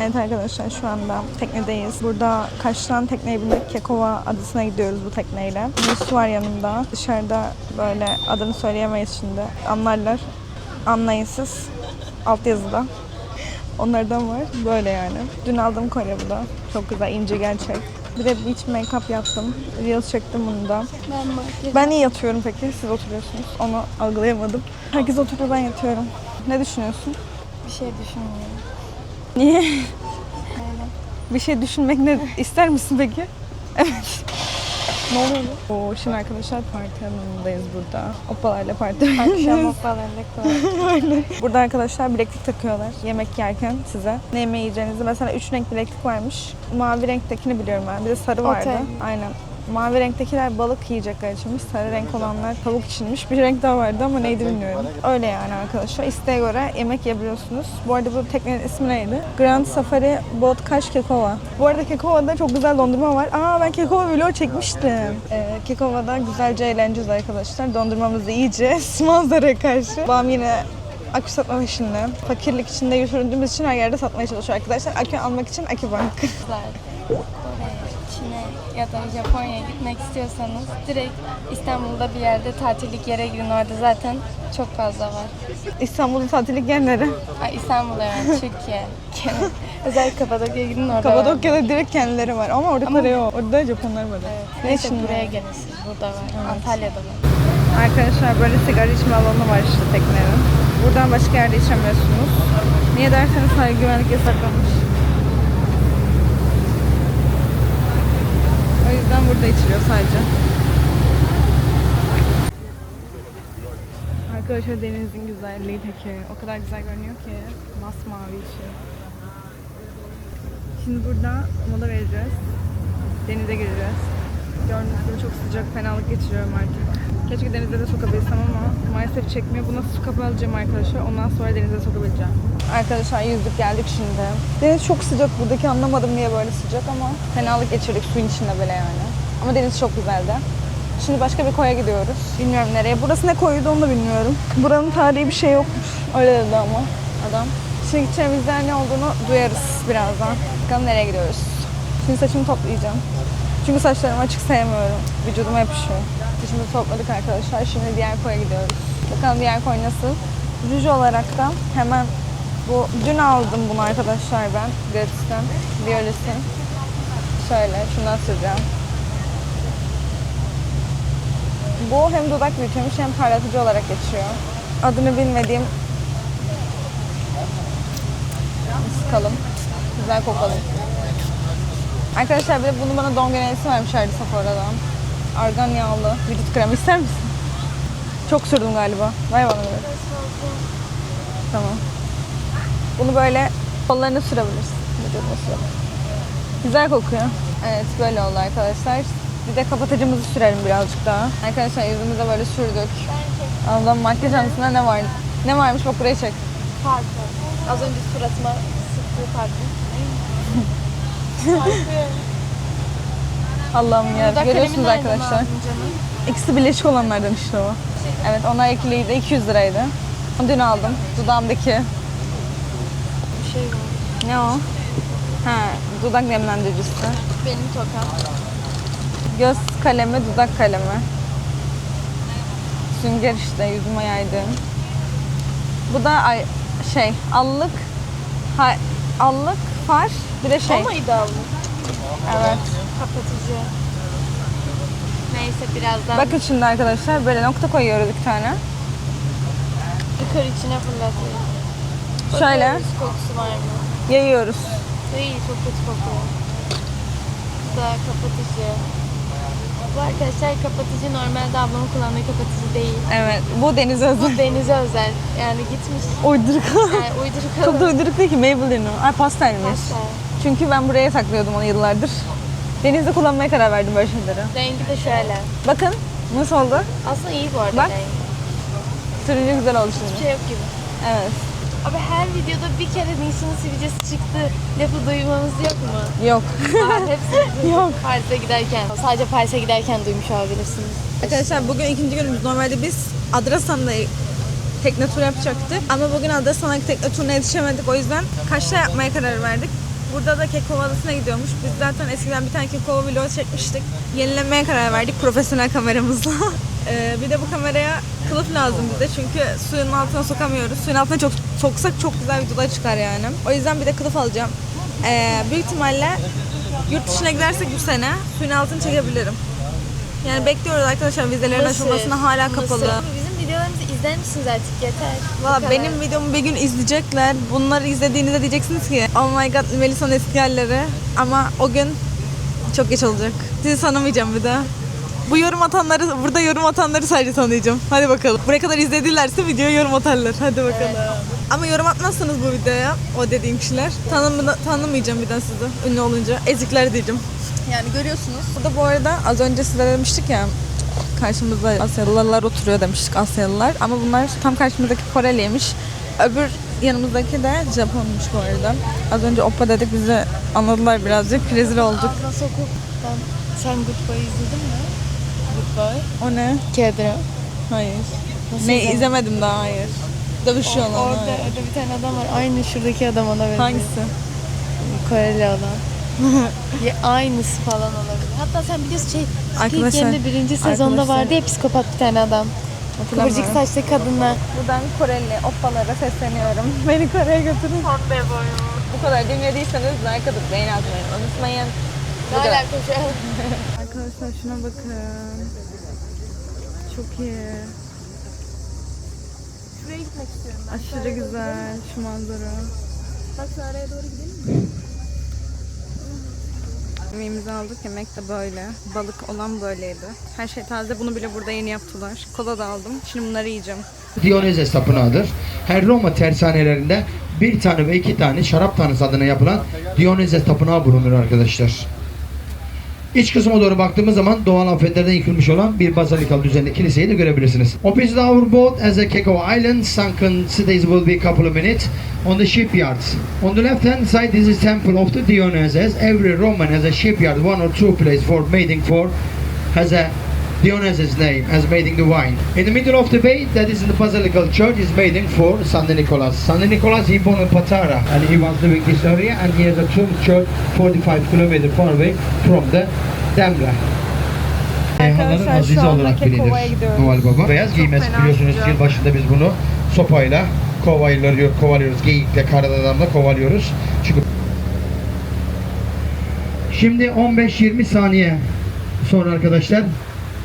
Evet arkadaşlar şu anda teknedeyiz. Burada Kaş'tan tekneye bindik. Kekova adasına gidiyoruz bu tekneyle. Su var yanımda. Dışarıda böyle adını söyleyemeyiz şimdi. Anlarlar. Anlayın siz. Alt yazıda. Onlardan var. Böyle yani. Dün aldığım kolye bu da. Çok güzel, ince gerçek. Bir de beach make-up yaptım. Reels çektim bunu da. Ben makyaj Ben iyi yatıyorum peki. Siz oturuyorsunuz. Onu algılayamadım. Herkes oturuyor, ben yatıyorum. Ne düşünüyorsun? bir şey düşünmüyorum. Niye? Bir şey düşünmek ne ister misin peki? Evet. ne oluyor? Oo, şimdi arkadaşlar parti alanındayız burada. Oppalarla parti Akşam koy. Öyle. Burada arkadaşlar bileklik takıyorlar yemek yerken size. Ne yemeği yiyeceğinizi. Mesela üç renk bileklik varmış. Mavi renktekini biliyorum ben. Bir de sarı vardı. Okey. Aynen. Mavi renktekiler balık yiyecekler içinmiş. Sarı renk olanlar tavuk içinmiş. Bir renk daha vardı ama neydi bilmiyorum. Öyle yani arkadaşlar. İsteğe göre yemek yiyebiliyorsunuz. Bu arada bu teknenin ismi neydi? Grand Safari Boat Kaş Kekova. Bu arada Kekova'da çok güzel dondurma var. Aa ben Kekova vlog çekmiştim. Ee, Kekova'da güzelce eğleneceğiz arkadaşlar. Dondurmamızı yiyeceğiz. Manzaraya karşı. Babam yine akü satma peşinde. Fakirlik içinde yürüdüğümüz için her yerde satmaya çalışıyor arkadaşlar. Akü almak için Kore'ye, Çin'e ya da Japonya'ya gitmek istiyorsanız direkt İstanbul'da bir yerde tatillik yere girin orada zaten çok fazla var. İstanbul'un tatillik yerleri. Ay, İstanbul'da yani Türkiye. Özellikle Kapadokya'ya gidin orada var. Kapadokya'da direkt kendileri var ama orada para yok. Orada Japonlar var. Evet. Ne Neyse için buraya gelin siz. Burada var. Antalya'da var. Arkadaşlar böyle sigara içme alanı var işte teknenin. Buradan başka yerde içemiyorsunuz. Niye derseniz sahil güvenlik yasaklanmış. O yüzden burada içiliyor sadece. Arkadaşlar denizin güzelliği peki. O kadar güzel görünüyor ki. Masmavi içi. Şimdi burada mola vereceğiz. Denize gireceğiz. Gördüğünüz gibi çok sıcak, fenalık geçiriyorum artık. Keşke denize de sokabilsem ama maalesef çekmiyor. Buna su kapağı alacağım arkadaşlar. Ondan sonra denize sokabileceğim. Arkadaşlar yüzdük geldik şimdi. Deniz çok sıcak buradaki anlamadım niye böyle sıcak ama fenalık geçirdik suyun içinde böyle yani. Ama deniz çok güzeldi. Şimdi başka bir koya gidiyoruz. Bilmiyorum nereye. Burası ne koyuydu onu da bilmiyorum. Buranın tarihi bir şey yokmuş. Öyle dedi ama adam. Şimdi gideceğimiz yer ne olduğunu duyarız birazdan. Bakalım nereye gidiyoruz. Şimdi saçımı toplayacağım. Çünkü saçlarımı açık sevmiyorum. Vücuduma yapışıyor. Saçımı topladık arkadaşlar. Şimdi diğer koya gidiyoruz. Bakalım diğer koy nasıl. Ruj olarak da hemen bu dün aldım bunu arkadaşlar ben gratisten. Violet'in. Şöyle şundan süreceğim. Bu hem dudak büyütüyormuş hem parlatıcı olarak geçiyor. Adını bilmediğim sıkalım. Güzel kokalım. Arkadaşlar bir de bunu bana doğum günü hediyesi vermişlerdi Sephora'dan. Argan yağlı vücut kremi ister misin? Çok sürdüm galiba. Ver bana böyle. Tamam. Bunu böyle kollarına sürebilirsin. Vücuduna sürebilirsin. Güzel kokuyor. Evet böyle oldu arkadaşlar. Bir de kapatıcımızı sürelim birazcık daha. Arkadaşlar yüzümüze böyle sürdük. Allah'ım makyaj anısında ne var? Ne varmış bak buraya çek. Parfüm. Az önce suratıma sıktığı parfüm. Allah'ım ya. Görüyorsunuz arkadaşlar. İkisi birleşik olanlardan işte o. Evet onlar ikiliydi. 200 liraydı. Dün aldım. Dudağımdaki. Bir şey var. Ne o? Ha, dudak nemlendiricisi. Benim tokam. Göz kalemi, dudak kalemi. Sünger işte yüzüme yaydığım. Bu da ay, şey, allık, ha, allık, far, bir de şey. O muydu alın? Evet. Kapatıcı. Neyse birazdan Bakın şimdi arkadaşlar böyle nokta koyuyoruz bir tane. yukarı içine fırlatıyor. Şöyle Bakıyoruz kokusu var mı? yayıyoruz. Değil çok kötü kokuyor. Da kapatıcı. Bu arkadaşlar kapatıcı normalde ablamın kullandığı kapatıcı değil. Evet, bu deniz özel. Bu denize özel. Yani gitmiş. Uyduruk. Yani uyduruk Çok da alıp uyduruk değil ki Maybelline o. Ay pastelmiş. Pastel. Çünkü ben buraya saklıyordum onu yıllardır. Denizde kullanmaya karar verdim böyle şeyleri. Rengi de şöyle. Bakın nasıl oldu? Aslında iyi bu arada Bak. rengi. Sürünce güzel oldu Hiçbir şimdi. şey yok gibi. Evet. Abi her videoda bir kere Nisan'ın sivilcesi çıktı lafı duymamız yok mu? Yok. Aa, hepsi Yok. Paris'e giderken. Sadece Paris'e giderken duymuş olabilirsiniz. Arkadaşlar bugün ikinci günümüz. Normalde biz Adrasan'da tekne turu yapacaktık. Ama bugün Adrasan'a tekne turuna yetişemedik. O yüzden Kaş'ta yapmaya karar verdik. Burada da Kekova Adası'na gidiyormuş. Biz zaten eskiden bir tane Kekova vlog çekmiştik. Yenilemeye karar verdik profesyonel kameramızla. Ee, bir de bu kameraya kılıf lazım bize çünkü suyun altına sokamıyoruz. Suyun altına çok soksak çok güzel videolar çıkar yani. O yüzden bir de kılıf alacağım. Ee, büyük ihtimalle yurt dışına gidersek bu sene suyun altını çekebilirim. Yani bekliyoruz arkadaşlar vizelerin açılmasına hala kapalı. Bizim videolarımızı izler misiniz artık yeter. Valla benim videomu bir gün izleyecekler. Bunları izlediğinizde diyeceksiniz ki Oh my god Melisa'nın eski halleri. Ama o gün çok geç olacak. Sizi tanımayacağım bir daha. Bu yorum atanları, burada yorum atanları sadece tanıyacağım. Hadi bakalım. Buraya kadar izledilerse videoya yorum atarlar. Hadi bakalım. Ama yorum atmazsanız bu videoya, o dediğim kişiler, tanım, tanımayacağım bir daha sizi. Ünlü olunca. Ezikler diyeceğim. Yani görüyorsunuz. Burada bu arada az önce size demiştik ya karşımızda Asyalılar oturuyor demiştik Asyalılar. Ama bunlar tam karşımızdaki Koreliymiş. Öbür yanımızdaki de Japonmuş bu arada. Az önce Oppa dedik bizi anladılar birazcık. Rezil olduk. Abla sokuk. Ben sen Good Boy izledin mi? Boy. O ne? Kedro. Hayır. Nasıl ne izlemedin? izlemedim daha hayır. Dövüşüyorlar. Orada, hayır. orada bir tane adam var. Aynı şuradaki adam ona benziyor. Hangisi? Koreli olan. ya aynısı falan olabilir. Hatta sen biliyorsun şey Squid Game'de birinci sezonda arkadaşlar- vardı ya psikopat bir tane adam. Kıvırcık saçlı kadınlar. Buradan Koreli Oppalara sesleniyorum. Beni Kore'ye götürün. Bu kadar dinlediyseniz like atıp beğeni atmayı unutmayın. Ne alaka şu an? Arkadaşlar şuna bakın. Çok iyi. Şuraya gitmek istiyorum Aşırı güzel şu manzara. Bak şu araya doğru gidelim mi? Yemeğimizi aldık. Yemek de böyle. Balık olan böyleydi. Her şey taze. Bunu bile burada yeni yaptılar. Kola da aldım. Şimdi bunları yiyeceğim. Dionezes Tapınağı'dır. Her Roma tersanelerinde bir tane ve iki tane şarap tanrısı adına yapılan Dionezes Tapınağı bulunur arkadaşlar. İç kısma doğru baktığımız zaman doğal afetlerden yıkılmış olan bir basalikalı düzenli kiliseyi de görebilirsiniz. Opposite our boat as a Kekova Island, sunken cities will be couple of minutes on the shipyards. On the left hand side this is temple of the Dionysus. Every Roman has a shipyard, one or two place for mating for, has a Dionysus name as mating the wine. In the middle of the bay, that is in the Basilical Church, is mating for San Nicholas. San Nicholas, he born in Patara, and he was living this area, and he has a tomb church 45 kilometers far away from the Demre. Arkadaşlar, Aziz şu anda olarak bilinir. Noel Baba. Beyaz giymesi biliyorsunuz yılbaşında biz bunu sopayla kovalıyor, kovalıyoruz. Geyikle, karadadamla kovalıyoruz. Çünkü Şimdi 15-20 saniye sonra arkadaşlar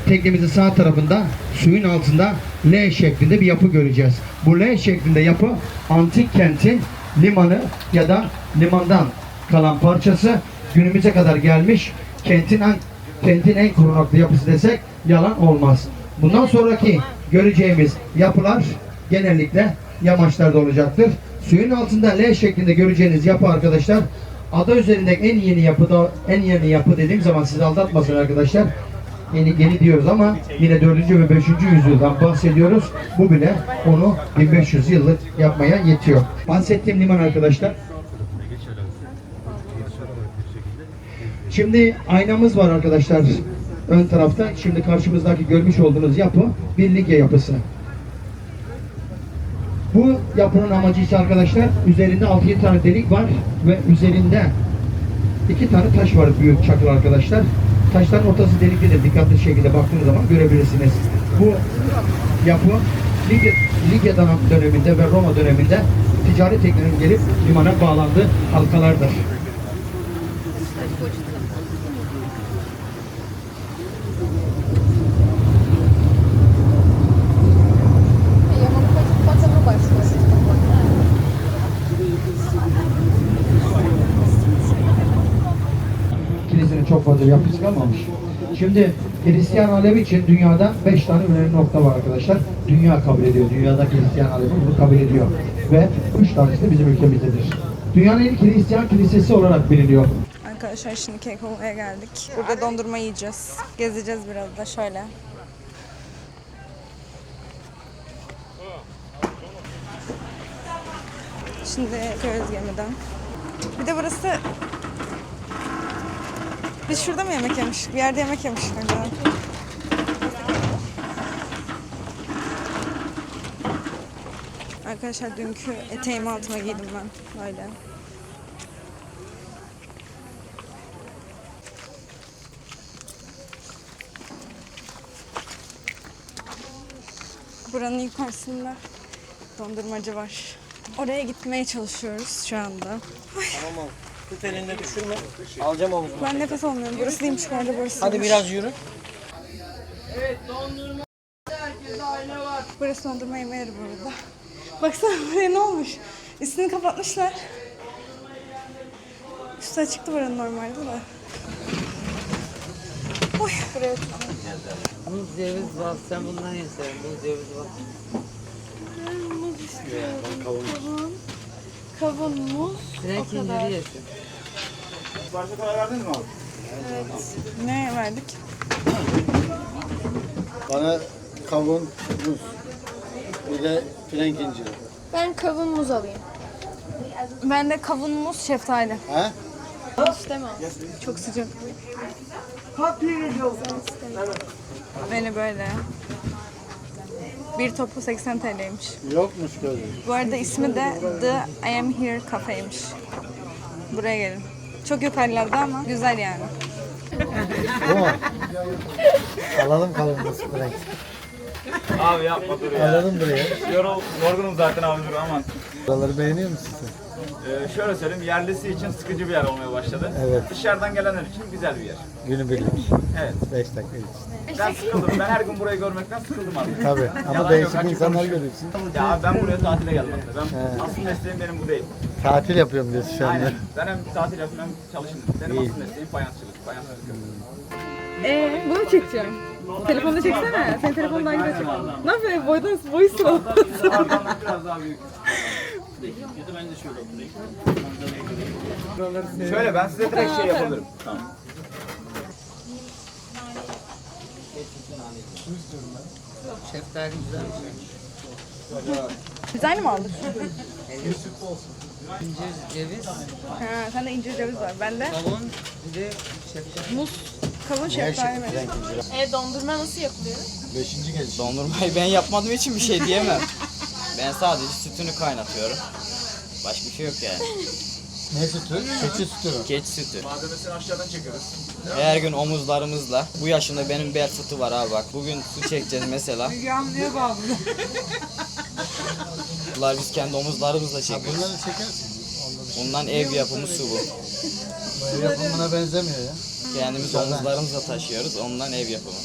teknemizin sağ tarafında suyun altında L şeklinde bir yapı göreceğiz. Bu L şeklinde yapı antik kentin limanı ya da limandan kalan parçası günümüze kadar gelmiş kentin en, kentin en korunaklı yapısı desek yalan olmaz. Bundan sonraki göreceğimiz yapılar genellikle yamaçlarda olacaktır. Suyun altında L şeklinde göreceğiniz yapı arkadaşlar ada üzerinde en yeni yapı da en yeni yapı dediğim zaman sizi aldatmasın arkadaşlar. Yeni, yeni diyoruz ama yine 4. ve 5. yüzyıldan bahsediyoruz. Bu bile onu 1500 yıllık yapmaya yetiyor. Bahsettiğim liman arkadaşlar. Şimdi aynamız var arkadaşlar ön tarafta. Şimdi karşımızdaki görmüş olduğunuz yapı bir ligye yapısı. Bu yapının amacı ise arkadaşlar üzerinde 6-7 tane delik var ve üzerinde iki tane taş var büyük çakıl arkadaşlar. Taşların ortası deliklidir. Dikkatli şekilde baktığınız zaman görebilirsiniz. Bu yapı Ligya, Ligya döneminde ve Roma döneminde ticari teknenin gelip limana bağlandığı halkalardır. Çok fazla yapısı kalmamış. Şimdi Hristiyan alemi için dünyada 5 tane önemli nokta var arkadaşlar. Dünya kabul ediyor. Dünyadaki Hristiyan alemi bunu kabul ediyor. Ve 3 tanesi de bizim ülkemizdedir. Dünyanın ilk Hristiyan kilisesi olarak biliniyor. Arkadaşlar şimdi Kekova'ya geldik. Burada dondurma yiyeceğiz. Gezeceğiz biraz da şöyle. Şimdi çıkıyoruz gemiden. Bir de burası... Biz şurada mı yemek yemiştik? Bir yerde yemek yemiştik. Acaba. Arkadaşlar dünkü eteğim altına giydim ben. Böyle. Buranın yukarısında dondurmacı var. Oraya gitmeye çalışıyoruz şu anda. Ay. Tamam. Tut elinde düşürme. Alacağım omuzunu. Ben nefes almıyorum. Burası değilmiş bu arada burası. Hadi biraz yürü. Burası dondurma yeme yeri bu arada. Baksana buraya ne olmuş? Üstünü kapatmışlar. Üstü açıktı buranın normalde de. Oy buraya oturalım. Bu ceviz var, sen bundan yesen. Bu ceviz var. Muz istiyorum. Kavun. Kavun, muz. Direkt o kadar. inciri yesin. Evet. Ne verdik? Bana kavun, muz. Bir de frenk inciri. Ben kavun muz alayım. Ben de kavun, muz, şeftali. Ha? İsteme. Çok sıcak. Beni böyle. Bir topu 80 TL'ymiş. Yokmuş gözüm. Bu arada ismi de The I Am Here Cafe'ymiş. Buraya gelin. Çok yukarılarda ama güzel yani. Bu mu? Alalım frenk. Abi yapma dur ya. Alalım buraya. Yorul, yorgunum zaten abi dur aman. Buraları beğeniyor musun sen? Ee, şöyle söyleyeyim yerlisi için sıkıcı bir yer olmaya başladı. Evet. Dışarıdan gelenler için güzel bir yer. Günübirlik. Evet. 5 dakika için. Ben sıkıldım. Ben her gün burayı görmekten sıkıldım artık. Tabii. Yalan Ama yok, değişik açık insanlar konuşayım. görüyorsun. Ya abi ben buraya tatile geldim aslında. Ben He. asıl mesleğim benim bu değil. Tatil yapıyorum diyorsun şu anda. Aynen. Ben hem tatil yapıyorum hem çalışıyorum. Benim İyi. asıl mesleğim fayansçılık. Fayansçılık. Ee, bunu mu çekeceğim? Telefonda çeksene. Senin telefondan güzel çek. Ne yapıyorsun? Boydan boyu sıralamasın. Arkamdan biraz daha büyük. Şöyle ben size direkt şey yapabilirim. Tamam. Şeftali güzelmiş. Güzel mi aldık? İncir, ceviz, Ha, sende incir ceviz var. Bende kavun, bir de şeftali. muz, kavun, şeftali mi? E dondurma nasıl yapılıyor? Beşinci gelişim. Dondurmayı ben yapmadığım için bir şey diyemem. ben sadece sütünü kaynatıyorum. Başka bir şey yok yani. Ne sütü? Keçi sütü? Geç sütü. Malzemesini aşağıdan çekiyoruz. Her gün omuzlarımızla. Bu yaşımda benim bel fıtı var abi bak. Bugün su çekeceğiz mesela. Bunlar biz kendi omuzlarımızla çekiyoruz. Bunları çekersin. Bundan ev yapımı su bu. Ev yapımına benzemiyor ya. Kendimiz omuzlarımızla taşıyoruz. Ondan ev yapımı.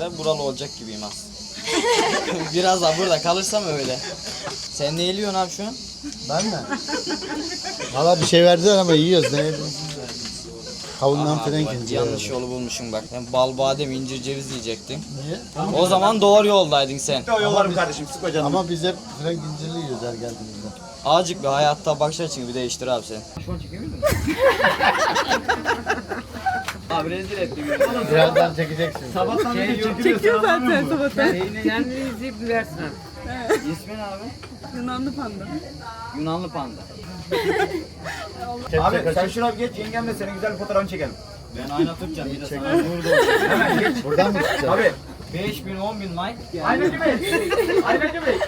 Ben buralı olacak gibiyim aslında. Biraz daha burada kalırsam öyle. Sen ne yiyorsun abi şu an? Ben mi? Valla bir şey verdiler ama yiyoruz. Ne? Kavundan bak, inciri. yanlış yolu bulmuşum bak. Ben bal, badem, incir, ceviz yiyecektim. Niye? O zaman doğru yoldaydın sen. Yollarım kardeşim sık canım. Ama biz hep frenk incirli yiyoruz her geldiğimizde. Azıcık bir hayatta bakış açını bir değiştir abi sen. abi rezil ettin. Birazdan çekeceksin. Sabahtan Şey beri yok. çekiyor zaten sabahtan. Kendini izleyip versin abi. İsmin abi? Yunanlı panda. Yunanlı panda. Abi sen şuna bir geç yengemle senin güzel bir fotoğrafını çekelim. Ben ayna tutacağım bir de sana burada Hemen geç. Buradan mı çıkacağız? Abi. 5 bin 10 bin like. Aynacı Bey. Aynacı Bey.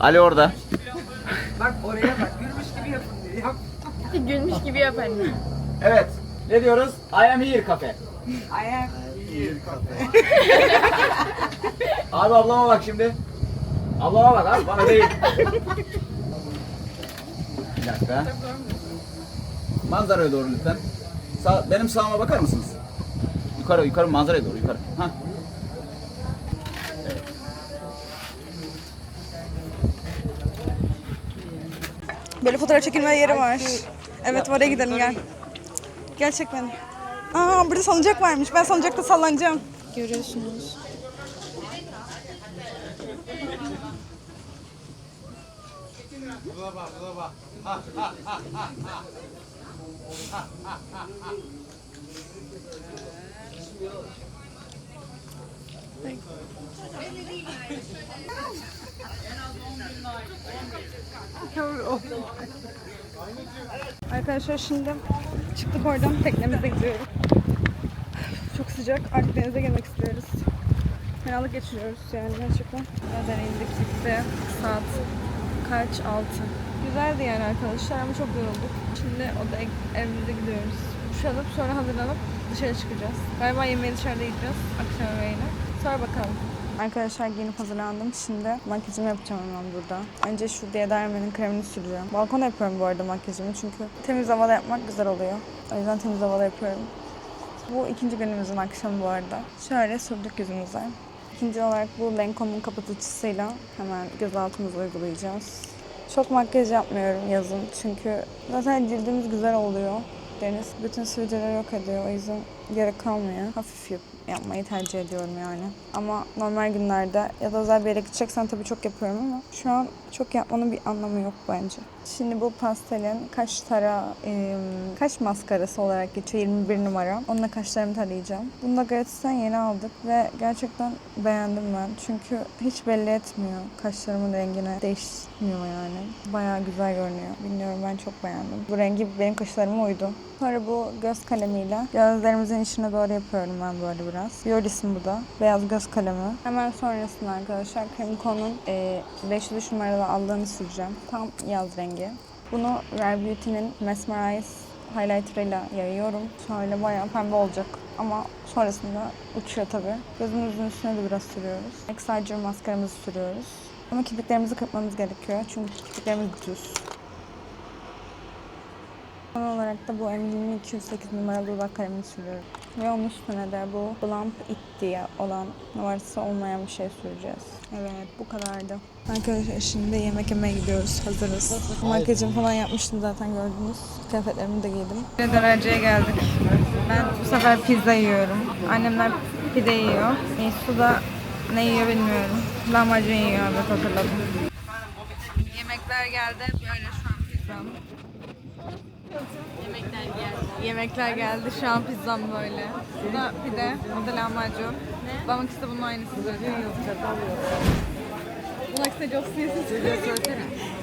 Ali orada. Bak oraya bak. Yürümüş gibi yapın. Yap. Gülmüş gibi yap anne. Evet. Ne diyoruz? I am here cafe. Ayak. Abi ablama bak şimdi. Ablama bak abi bana değil. Bir dakika. Manzaraya doğru lütfen. Sağ, benim sağıma bakar mısınız? Yukarı yukarı manzaraya doğru yukarı. Ha. Böyle fotoğraf çekilme yeri var. Evet oraya gidelim gel. Gel çek beni. Aa burada salıncak varmış. Ben salıncakta sallanacağım. Görüyorsunuz. Arkadaşlar şimdi çıktık oradan teknemizde gidiyoruz. Çok sıcak. Artık denize girmek istiyoruz. Fenalık geçiriyoruz yani gerçekten. Nereden indik gitti. Saat kaç? Altı. Güzeldi yani arkadaşlar ama çok yorulduk. Şimdi oda evimize gidiyoruz. Duş alıp sonra hazırlanıp dışarı çıkacağız. Galiba yemeği dışarıda yiyeceğiz. Akşam yemeğini. Sor bakalım. Arkadaşlar giyinip hazırlandım. Şimdi makyajımı yapacağım hemen burada. Önce şu Diaderme'nin kremini süreceğim. Balkona yapıyorum bu arada makyajımı çünkü temiz havada yapmak güzel oluyor. O yüzden temiz havada yapıyorum. Bu ikinci günümüzün akşamı bu arada. Şöyle sürdük yüzümüze. İkinci olarak bu Lancome'un kapatıcısıyla hemen göz altımızı uygulayacağız. Çok makyaj yapmıyorum yazın çünkü zaten cildimiz güzel oluyor. Deniz bütün sivilceleri yok ediyor. O yüzden gerek kalmıyor. Hafif yap- yapmayı tercih ediyorum yani. Ama normal günlerde ya da özel bir yere gideceksen tabii çok yapıyorum ama şu an çok yapmanın bir anlamı yok bence. Şimdi bu pastelin kaş tara, e, kaş maskarası olarak geçiyor 21 numara. Onunla kaşlarımı tarayacağım. Bunu da Gratis'ten yeni aldık ve gerçekten beğendim ben. Çünkü hiç belli etmiyor. Kaşlarımın rengine değişmiyor yani. Bayağı güzel görünüyor. Bilmiyorum ben çok beğendim. Bu rengi benim kaşlarıma uydu. Sonra bu göz kalemiyle gözlerimizin içine doğru yapıyorum ben böyle biraz. Biolis'in bu da. Beyaz göz kalemi. Hemen sonrasında arkadaşlar Chemico'nun e, 503 numaralı aldığını süreceğim. Tam yaz rengi. Bunu Rare Beauty'nin Mesmerize highlighter ile yayıyorum. Şöyle bayağı pembe olacak ama sonrasında uçuyor tabii. Gözümüzün üstüne de biraz sürüyoruz. Exagger maskaramızı sürüyoruz. Ama kirpiklerimizi kırpmamız gerekiyor çünkü kirpiklerimiz düz. Son olarak da bu Emily'nin 208 numaralı dudak kalemini sürüyorum. Ve onun üstüne de bu Blump It diye olan numarası olmayan bir şey süreceğiz. Evet bu kadardı. Arkadaşlar şimdi yemek yemeye gidiyoruz. Hazırız. Makyajımı falan yapmıştım zaten gördünüz. Kıyafetlerimi de giydim. Dönerciye geldik. Ben bu sefer pizza yiyorum. Annemler pide yiyor. Nisu da ne yiyor bilmiyorum. Lahmacun yiyor evet hatırladım. Yemekler geldi. Böyle şu an pizzam. Yemekler geldi. Yemekler geldi. Şu an pizzam böyle. Bu da pide, bu da lahmacun. Ne? Babam ikisi de bunun aynısı. Bunun ikisi de Jobs'un yesin.